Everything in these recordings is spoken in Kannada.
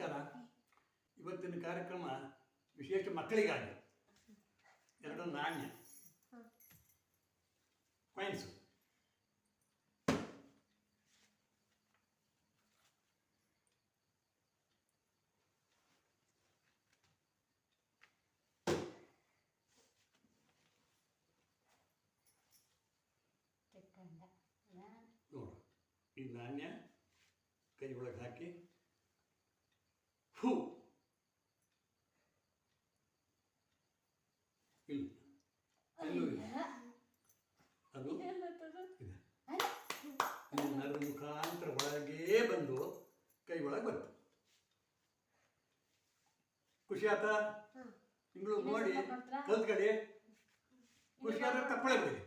ನಮಸ್ಕಾರ. ಇವತ್ತಿನ ಕಾರ್ಯಕ್ರಮ ವಿಶೇಷ ಮಕ್ಕಳಿಗಾಗಿ. ಎರಡು ನಾಣ್ಯ. ಕಾಯಿನ್ಸು ನೋಡು. ಈ ನಾಣ್ಯ ಕೈ ಒಳಗೆ ಹಾಕಿ ಹೂ ಇಲ್ಲ ಎಲ್ಲೂ ಇಲ್ಲ ಅದು ಇದೆ ಇದು ನರ ಮುಖಾಂತರ ಒಳಗೇ ಬಂದು ಕೈ ಒಳಗೆ ಬಂತು ಖುಷಿ ಆತ? ನಿಗಳು ನೋಡಿ. ಕಲ್ತ್ಕೊಳ್ಳಿ. ಖುಷಿ ಆದ್ರೆ ತಪ್ಪಳೆ ಬಿಡಿ.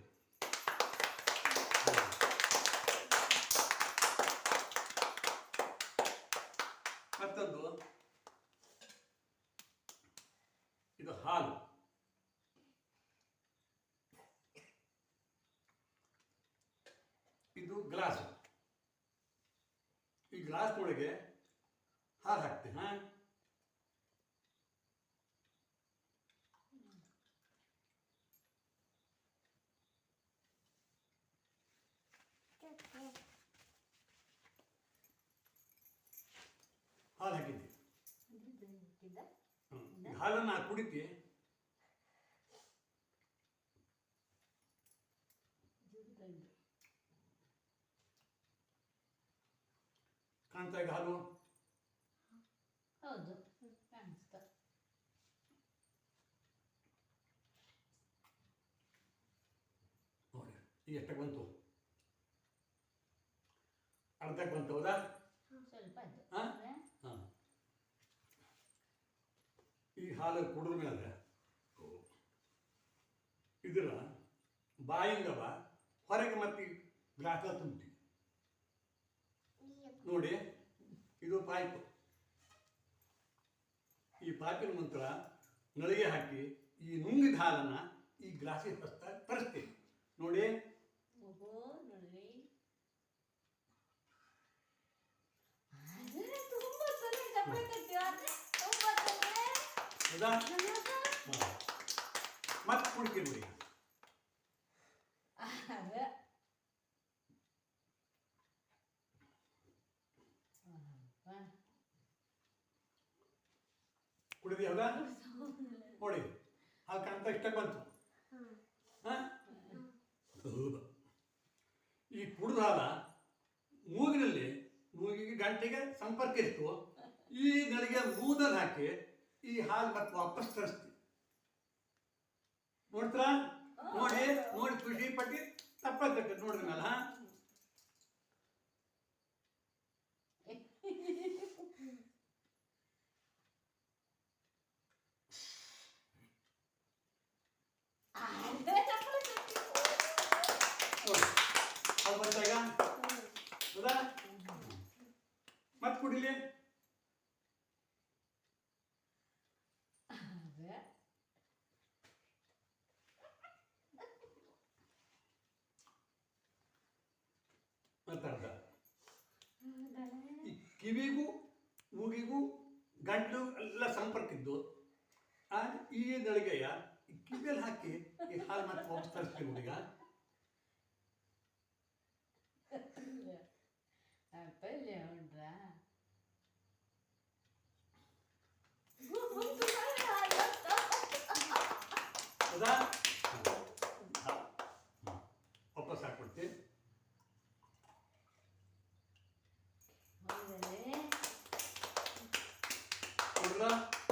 ಮತ್ತೊಂದು ಇದು ಹಾಲು ಇದು ಗ್ಲಾಸ್ ಈ ಗ್ಲಾಸ್ ಒಳಗೆ ಹಾಲು ಹಾಕ್ತೀನಿ ಹಾ ಹಾಲು ಹಾಕಿದ್ದೆ ಹ್ಮ್. ಈ ಹಾಲನ್ನು ಕುಡಿತಿ. ಕಾಣ್ತಾ ಈಗ ಹಾಲು? ಹೌದು ಕಾಣಿಸ್ತ. ನೋಡಿ ಈಗ ಎಷ್ಟಕ್ಕೆ ಬಂತು? ಅರ್ಧಕ್ಕೆ ಬಂತು ಹೌದಾ? ಸ್ವಲ್ಪ ಹಾಂ ಈ ಹಾಲು ಕುಡಿದ ಮೇಲೆ ಇದರ ಬಾಯಿಂದವ ಹೊರಗೆ ಮತ್ತೆ ಗ್ಲಾಸ ತುಂಬಿ ನೋಡಿ ಇದು ಪೈಪ್ ಈ ಪೈಪಿನ ನಂತರ ನಳಿಗೆ ಹಾಕಿ ಈ ನುಂಗಿದ ಹಾಲನ್ನ ಈ ಗ್ಲಾಸಿಗೆ ತರಿಸ್ತಾ ತರಿಸ್ತೀವಿ ನೋಡಿ. ಮತ್ತೆ ಕುಡ್ಕಿ ನೋಡಿ. ಕುಡಿದಿ ಹೌದಾ? ನೋಡಿ, ಆ ಕಾಣ್ತಾ ಇಷ್ಟಕ್ಕೆ ಬಂತು. ಈ ಕುಡಿದಾದ ಮೂಗಿನಲ್ಲಿ, ಮೂಗಿಗೆ ಗಂಟೆಗೆ ಸಂಪರ್ಕ ಇತ್ತು. ಈ ನನಗೆ ಮೂದಲ್ಲಿ ಹಾಕಿ ಈ ಹಾಲು ಮತ್ತೆ ವಾಪಸ್ ತರಿಸ್ತೀವಿ ನೋಡ್ತೀರಾ? ನೋಡಿ ನೋಡಿ ಖುಷಿ ಪಟ್ಟಿ ತಪ್ಪತ್ತೆ ನೋಡಿದ ಮೇಲೆ ಹಾ? ಅದೇ ಚಪ್ಪಲಿ ಕಟ್ಟಿ ನೋಡಿ ಹಾಲು ಬಂತಾಗ ಹೌದಾ ಮತ್ತೆ ಕುಡಿಲಿ? ಕಿವಿಗೂ, ಮೂಗಿಗೂ ಗಂಟಲು ಎಲ್ಲ ಸಂಪರ್ಕ ಇದ್ದು, ಆ, ಈ ನಳಿಗೆಯ ಕಿವಿಯಲ್ಲಿ ಹಾಕಿ ಈ ಹಾಲು ಮತ್ತೆ ವಾಪಸ್ ತರಿಸ್ತೀವಿ ಹುಡುಗ. 수고했어.